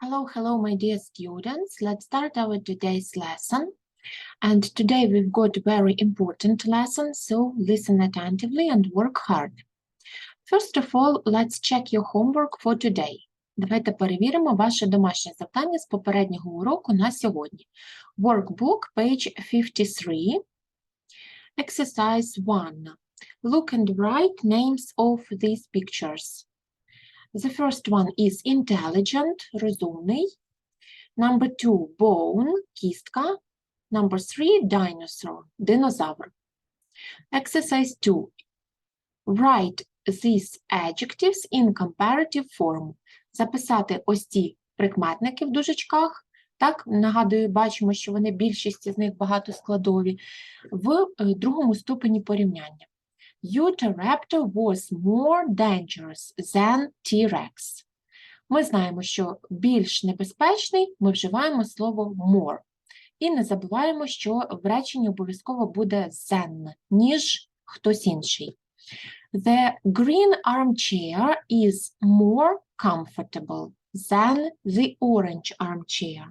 Hello, hello, my dear students. Let's start our today's lesson. And today we've got a very important lesson, so listen attentively and work hard. First of all, let's check your homework for today. Давайте перевіримо ваше домашнє завдання з попереднього уроку на сьогодні. Workbook, page 53. Exercise 1. Look and write names of these pictures. The first one is intelligent, розумний. Number two, bone, кістка. Number three, dinosaur, динозавр. Exercise two. Write these adjectives in comparative form. Записати ось ці прикметники в дужечках. Так, нагадую, бачимо, що вони більшість з них багатоскладові, в е, другому ступені порівняння. Utahraptor was more dangerous than T-Rex. Ми знаємо, що більш небезпечний ми вживаємо слово more. І не забуваємо, що в реченні обов'язково буде than, ніж хтось інший. The green armchair is more comfortable than the orange armchair.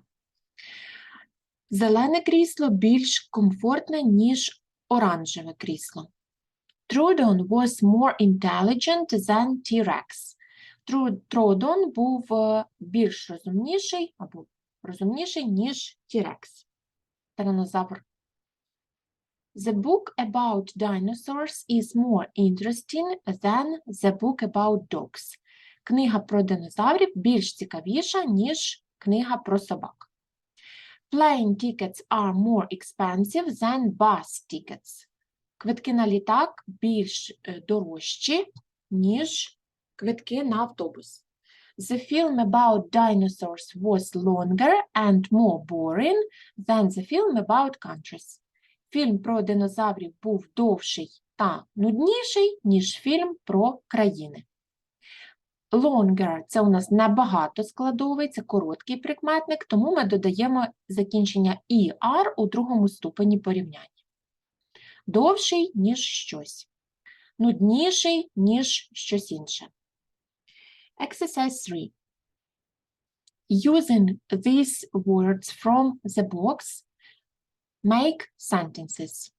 Зелене крісло більш комфортне, ніж оранжеве крісло. Trudon was more intelligent than T-Rex. Тру- Тродон був е, більш розумніший або розумніший, ніж T-Rex. Тиранозавр. The book about dinosaurs is more interesting than the book about dogs. Книга про динозаврів більш цікавіша, ніж книга про собак. Plane tickets are more expensive than bus tickets. Квитки на літак більш е, дорожчі, ніж квитки на автобус. The film about dinosaurs was longer and more boring than the film about countries. Фільм про динозаврів був довший та нудніший, ніж фільм про країни. Longer – це у нас набагато складовий, це короткий прикметник, тому ми додаємо закінчення «er» у другому ступені порівняння. Довший, ніж щось. Нудніший, ніж щось інше. Exercise 3. Using these words from the box, make sentences.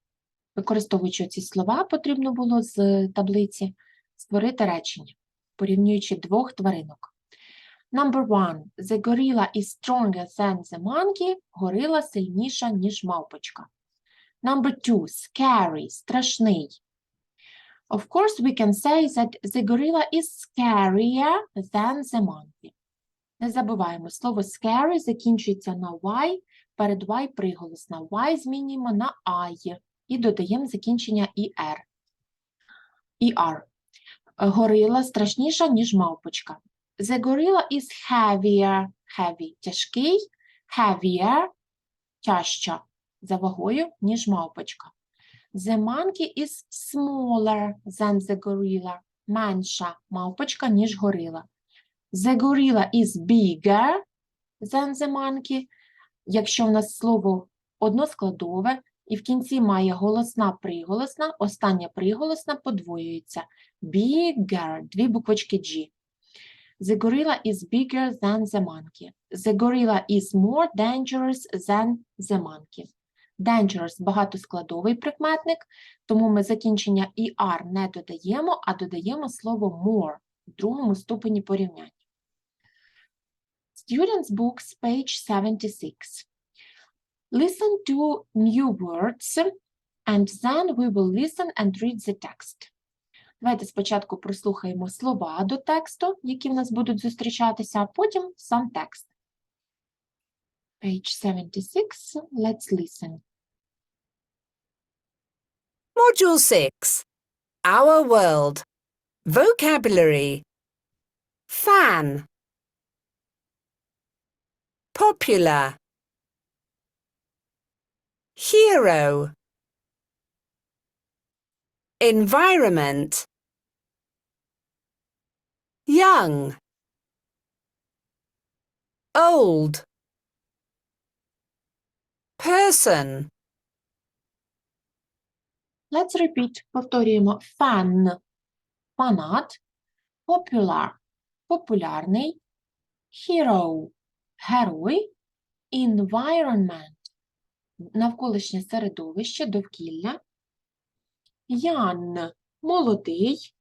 Використовуючи ці слова, потрібно було з таблиці створити речення, порівнюючи двох тваринок. Number one. The gorilla is stronger than the monkey. Горила сильніша, ніж мавпочка. Number two. Scary. Страшний. Of course, we can say that the gorilla is scarier than the monkey. Не забуваємо, слово scary закінчується на y, перед y приголосна. Y змінюємо на I і додаємо закінчення er. er. Горила страшніша, ніж мавпочка. The gorilla is heavier, heavy – тяжкий, heavier – тяжча за вагою, ніж мавпочка. The monkey is smaller than the gorilla. Менша мавпочка, ніж горила. The gorilla is bigger than the monkey. Якщо в нас слово односкладове і в кінці має голосна приголосна, остання приголосна подвоюється. Bigger, дві буквочки G. The gorilla is bigger than the monkey. The gorilla is more dangerous than the monkey. Dangerous – багатоскладовий прикметник, тому ми закінчення «er» не додаємо, а додаємо слово more в другому ступені порівняння. Students books, page 76. Listen to new words, and then we will listen and read the text. Давайте спочатку прослухаємо слова до тексту, які в нас будуть зустрічатися, а потім сам текст. Page 76, let's listen. Module 6 Our World. Vocabulary. Fan. Popular. Hero. Environment. Young. Old. Person Let's repeat. Повторюємо. Fan – фанат, popular – популярний, hero. Герой. Environment. Навколишнє середовище, довкілля. Young – молодий.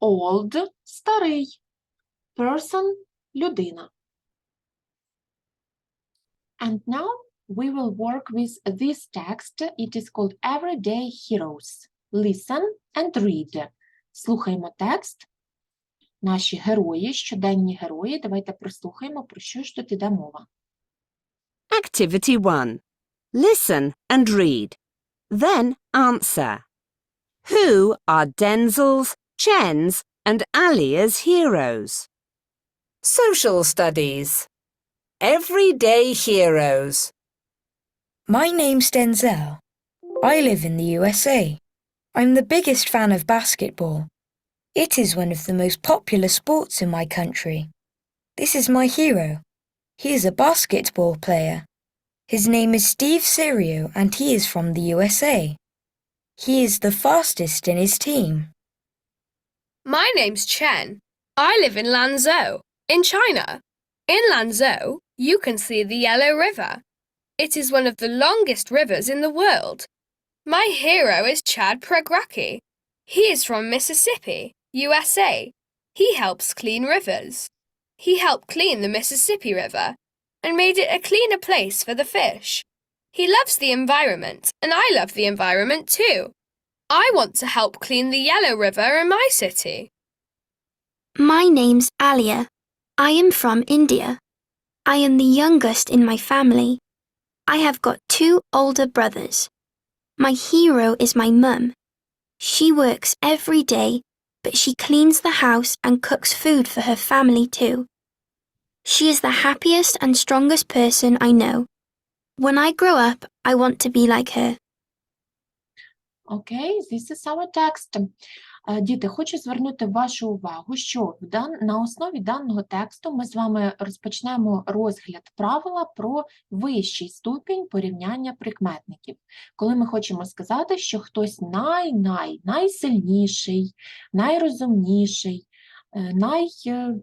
Old – старий. Person – людина. And now we will work with this text. It is called Everyday Heroes. Listen and read. Слухаємо текст. Наші герої, щоденні герої. Давайте прослухаємо, про що ж тут іде мова. Activity 1. Listen and read. Then answer. Who are Denzel's, Chen's, and Alia's heroes? Social Studies. Everyday Heroes. My name's Denzel. I live in the USA. I'm the biggest fan of basketball. It is one of the most popular sports in my country. This is my hero. He is a basketball player. His name is Steve Sirio and he is from the USA. He is the fastest in his team. My name's Chen. I live in Lanzhou, in China. In Lanzhou, you can see the Yellow River. It is one of the longest rivers in the world. My hero is Chad Pregracki. He is from Mississippi, USA. He helps clean rivers. He helped clean the Mississippi River and made it a cleaner place for the fish. He loves the environment, and I love the environment too. I want to help clean the Yellow River in my city. My name's Alia. I am from India. I am the youngest in my family. I have got two older brothers. My hero is my mum. She works every day, but she cleans the house and cooks food for her family too. She is the happiest and strongest person I know. When I grow up, I want to be like her. Okay, this is our text. Е, Діти, хочу звернути вашу увагу, що на основі даного тексту ми з вами розпочнемо розгляд правила про вищий ступінь порівняння прикметників. Коли ми хочемо сказати, що хтось най-най найсильніший, найрозумніший, е, най, е,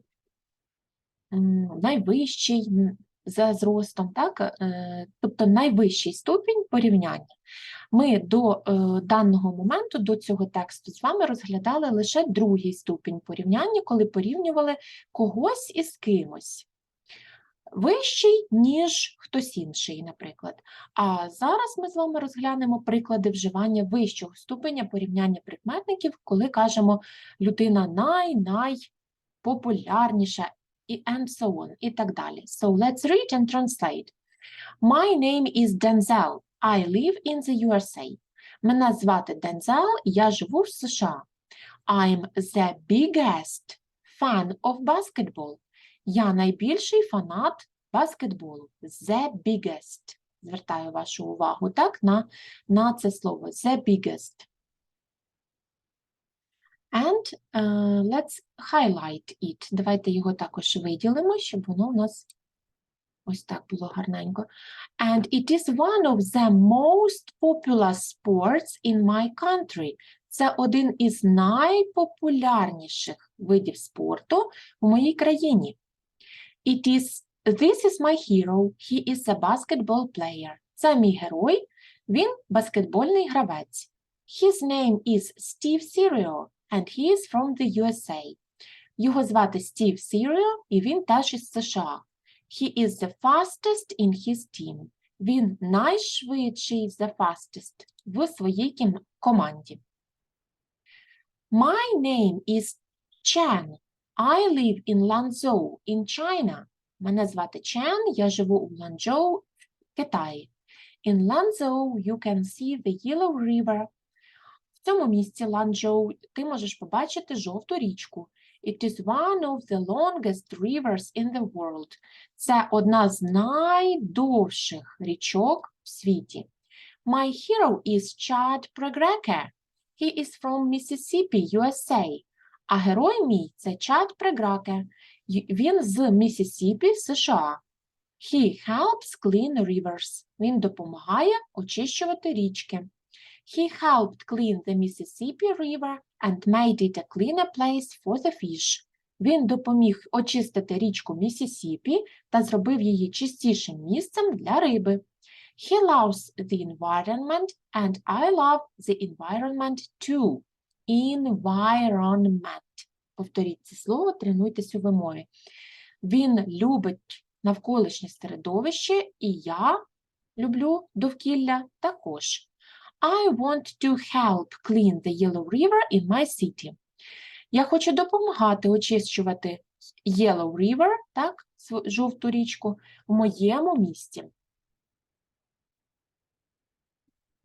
найвищий за зростом, так? тобто найвищий ступінь порівняння. Ми до е, даного моменту, до цього тексту з вами розглядали лише другий ступінь порівняння, коли порівнювали когось із кимось. Вищий, ніж хтось інший, наприклад. А зараз ми з вами розглянемо приклади вживання вищого ступеня порівняння прикметників, коли кажемо людина най-найпопулярніша і and so on, і так далі. So let's read and translate. My name is Denzel. I live in the USA. Мене звати Дензел, я живу в США. I'm the biggest fan of basketball. Я найбільший фанат баскетболу. The biggest. Звертаю вашу увагу так, на, на це слово. The biggest. And uh, let's highlight it. Давайте його також виділимо, щоб воно у нас ось так було гарненько. And it is one of the most popular sports in my country. Це один із найпопулярніших видів спорту в моїй країні. It is, this is my hero. He is a basketball player. Це мій герой. Він баскетбольний гравець. His name is Steve Sirio, and he is from the USA. Його звати Стів Сіріо, і він теж із США. He is the fastest in his team. Він найшвидший the fastest в своїй команді. My name is Chen. I live in Lanzhou in China. Мене звати Чен, я живу у Ланчжоу, Китаї. In Lanzhou you can see the Yellow River. В цьому місці Ланчжоу ти можеш побачити жовту річку. It is one of the longest rivers in the world. Це одна з найдовших річок в світі. My hero is Chad Pregreke. He is from Mississippi, USA. А герой мій це Чад Преграке. Він з Міссісіпі, США. He helps clean rivers. Він допомагає очищувати річки. He helped clean the Mississippi River and made it a cleaner place for the fish. Він допоміг очистити річку Місісіпі та зробив її чистішим місцем для риби. He loves the environment and I love the environment too. Environment. Повторіть це слово, тренуйтесь у вимові. Він любить навколишнє середовище, і я люблю довкілля також. I want to help clean the Yellow River in my city. Я хочу допомагати очищувати Yellow River, так, жовту річку, в моєму місті.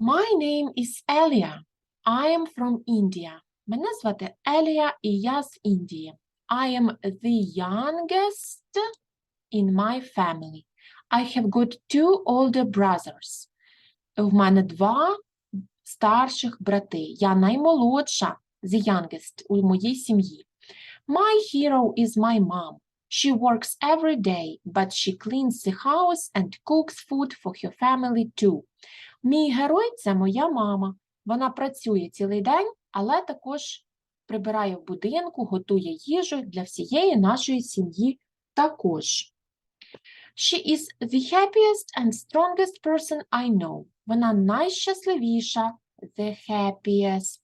My name is Elia. I am from India. Мене звати Елія, і я з Індії. I am the youngest in my family. I have got two older brothers. В мене два старших брати. Я наймолодша, the youngest, у моїй сім'ї. My hero is my mom. She works every day, but she cleans the house and cooks food for her family too. Мій герой це моя мама. Вона працює цілий день, але також прибирає в будинку, готує їжу для всієї нашої сім'ї також. She is the happiest and strongest person I know. Вона найщасливіша, the happiest,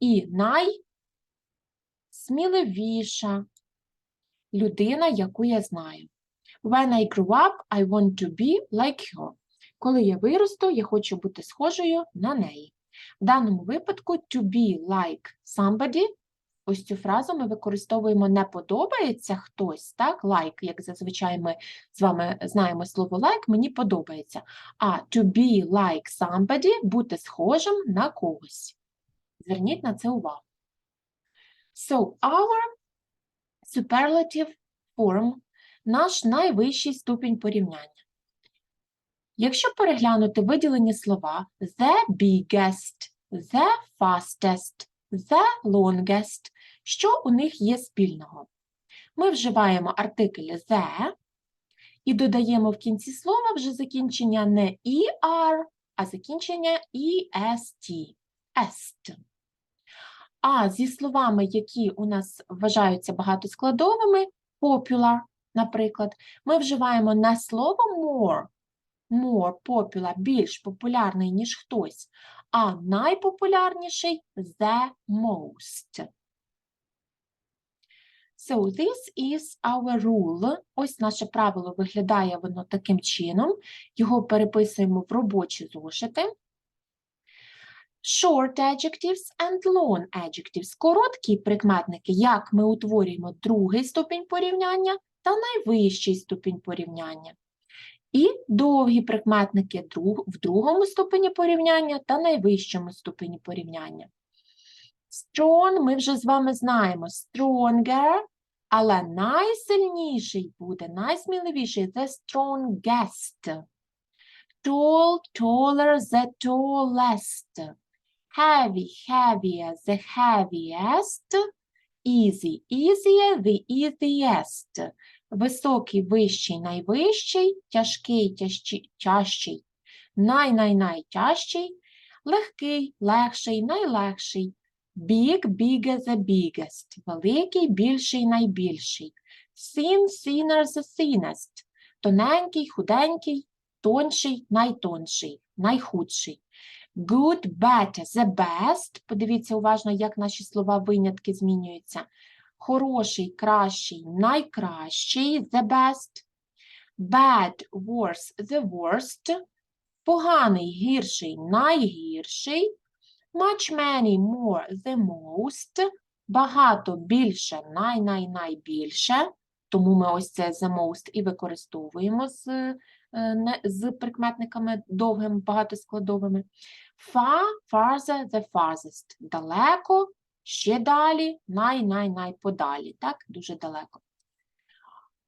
і найсміливіша людина, яку я знаю. When I grow up, I want to be like her. Коли я виросту, я хочу бути схожою на неї. В даному випадку to be like somebody. Ось цю фразу ми використовуємо не подобається хтось, так, like, як зазвичай ми з вами знаємо слово like, мені подобається. А to be like somebody – бути схожим на когось. Зверніть на це увагу. So, our superlative form – наш найвищий ступінь порівняння. Якщо переглянути виділені слова the biggest, the fastest, the longest, що у них є спільного? Ми вживаємо артикль the і додаємо в кінці слова вже закінчення не er, а закінчення est. est. А зі словами, які у нас вважаються багатоскладовими, popular, наприклад, ми вживаємо не слово more, more popular, більш популярний, ніж хтось, а найпопулярніший the most. So this is our rule. Ось наше правило виглядає воно таким чином. Його переписуємо в робочі зошити. Short adjectives and long adjectives. Короткі прикметники, як ми утворюємо другий ступінь порівняння та найвищий ступінь порівняння. І довгі прикметники в другому ступені порівняння та найвищому ступені порівняння. Strong ми вже з вами знаємо. Stronger, але найсильніший буде, найсміливіший the strongest. Tall, taller, the tallest. Heavy, heavier, the heaviest. Easy, easier, the easiest. Високий, вищий, найвищий, тяжкий, тяжчий, тяжчий, най-най-найтяжчий, легкий, легший, найлегший. Big, bigger, the biggest. Великий, більший, найбільший. Thin, thinner, the thinnest. Тоненький, худенький, тонший, найтонший, найхудший. Good, better, the best. Подивіться уважно, як наші слова винятки змінюються. Хороший, кращий, найкращий, the best. Bad, worse, the worst. Поганий, гірший, найгірший. Much, many, more, the most. Багато, більше, най-най-найбільше. Тому ми ось це the most і використовуємо з, е, не- з прикметниками довгими, багатоскладовими. Far, farther, the farthest. Далеко, ще далі, най-най-най подалі. Так, дуже далеко.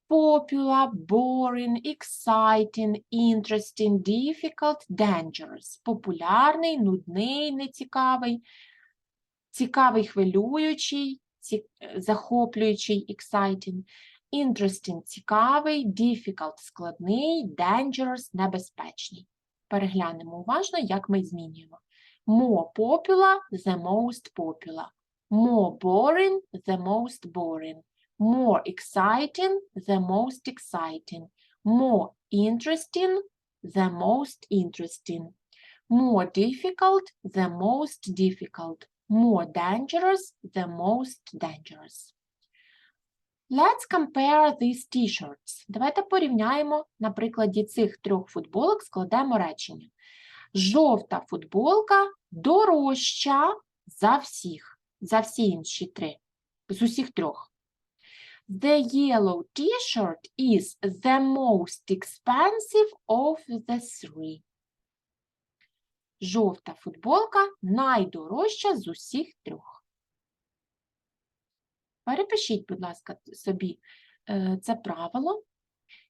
Popular, boring, exciting, interesting, difficult, dangerous. Популярний, нудний, нецікавий, цікавий, хвилюючий, е, захоплюючий, exciting, interesting, цікавий, difficult, складний, dangerous, небезпечний. Переглянемо уважно, як ми змінюємо. More popular, the most popular. More boring, the most boring. More exciting, the most exciting, more interesting, the most interesting, more difficult, the most difficult, more dangerous, the most dangerous. Let's compare these t-shirts. Давайте порівняємо на прикладі цих трьох футболок, складемо речення. Жовта футболка дорожча за всіх, за всі інші три, з усіх трьох. The yellow t-shirt is the most expensive of the three. Жовта футболка найдорожча з усіх трьох. Перепишіть, будь ласка, собі е, це правило.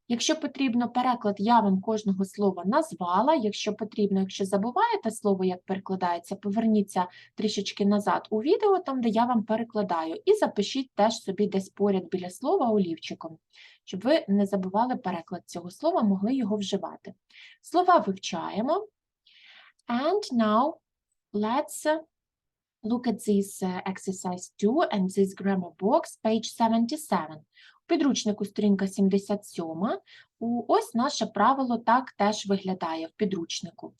Якщо потрібно переклад, я вам кожного слова назвала. Якщо потрібно, якщо забуваєте слово, як перекладається, поверніться трішечки назад у відео, там, де я вам перекладаю, і запишіть теж собі десь поряд біля слова олівчиком, щоб ви не забували переклад цього слова, могли його вживати. Слова вивчаємо. And now let's look at this uh, exercise 2 and this grammar box, page 77. Підручнику сторінка 77. У- Ось наше правило так теж виглядає в підручнику.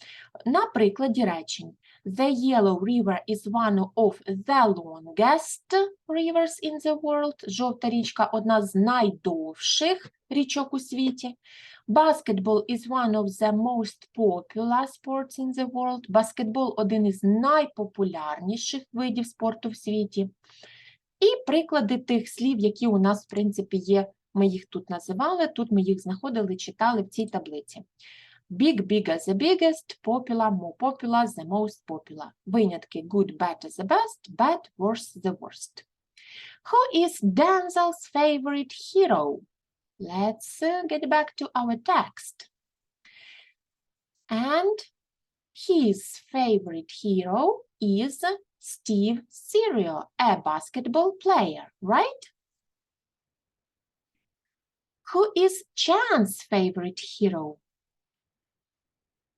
На прикладі речень. The Yellow River is one of the longest rivers in the world. Жовта річка – одна з найдовших річок у світі. Basketball is one of the most popular sports in the world. Баскетбол – один із найпопулярніших видів спорту в світі. І приклади тих слів, які у нас, в принципі, є. Ми їх тут називали, тут ми їх знаходили, читали в цій таблиці. Big, bigger, the biggest, popular, more popular, the most popular. Винятки good, better, the best, bad, worse, the worst. Who is Denzel's favorite hero? Let's uh, get back to our text. And his favorite hero is Steve Serio, a basketball player, right? Who is Chan's favorite hero?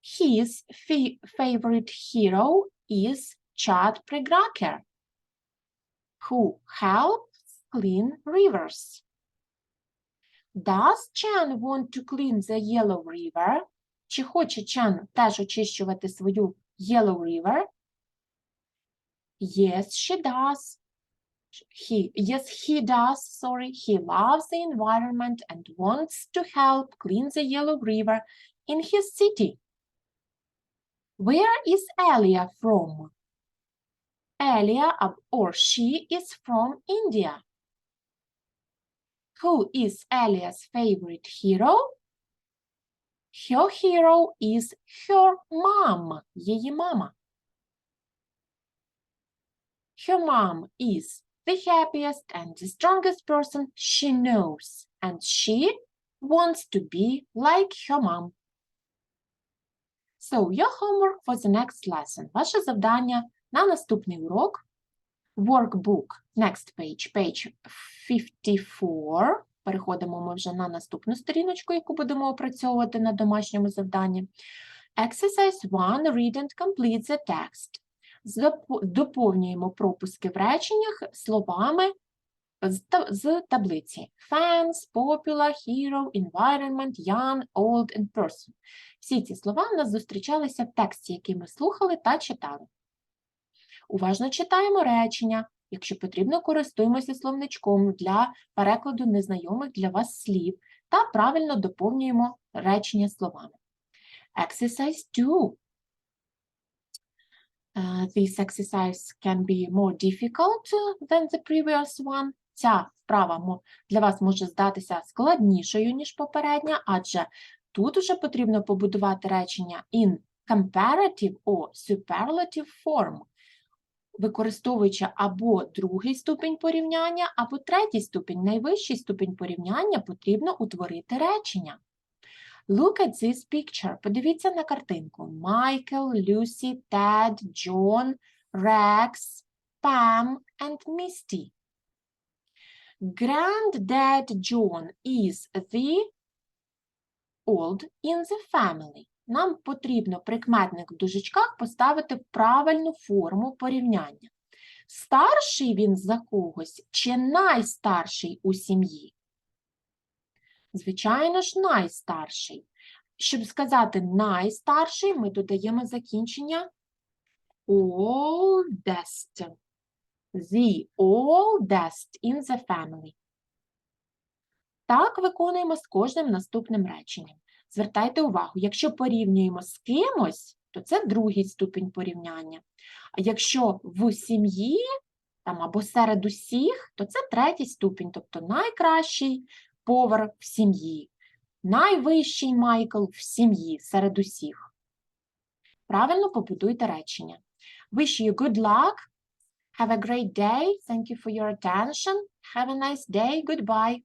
His fa- favorite hero is Chad Pregraker, who helps clean rivers. Does Chan want to clean the Yellow River? Чи хоче Чан теж очищувати свою Yellow River? Yes, she does. He, yes, he does. Sorry, he loves the environment and wants to help clean the Yellow River in his city. Where is Elia from? Elia uh, or she is from India. Who is Elia's favorite hero? Her hero is her mom, її мама. Her mom is the happiest and the strongest person she knows, and she wants to be like her mom. So, your homework for the next lesson. Ваше завдання на наступний урок. Workbook, next page, page 54. Переходимо ми вже на наступну сторіночку, яку будемо опрацьовувати на домашньому завданні. Exercise 1. Read and complete the text. Доповнюємо пропуски в реченнях словами з, таблиці. Fans, popular, hero, environment, young, old and person. Всі ці слова у нас зустрічалися в тексті, який ми слухали та читали. Уважно читаємо речення. Якщо потрібно, користуємося словничком для перекладу незнайомих для вас слів та правильно доповнюємо речення словами. Exercise 2. Uh, this exercise can be more difficult uh, than the previous one. Ця вправа для вас може здатися складнішою, ніж попередня, адже тут вже потрібно побудувати речення in comparative or superlative form, використовуючи або другий ступінь порівняння, або третій ступінь, найвищий ступінь порівняння, потрібно утворити речення. Look at this picture. Подивіться на картинку. Michael, Lucy, Ted, John, Rex, Pam and Misty. Granddad John is the old in the family. Нам потрібно прикметник в дужечках поставити правильну форму порівняння. Старший він за когось чи найстарший у сім'ї? Звичайно ж, найстарший. Щоб сказати найстарший, ми додаємо закінчення oldest. The oldest in the family. Так виконуємо з кожним наступним реченням. Звертайте увагу, якщо порівнюємо з кимось, то це другий ступінь порівняння. А якщо в сім'ї або серед усіх, то це третій ступінь, тобто найкращий повар в сім'ї, найвищий Майкл в сім'ї серед усіх. Правильно побудуйте речення. Wish you good luck. Have a great day. Thank you for your attention. Have a nice day. Goodbye.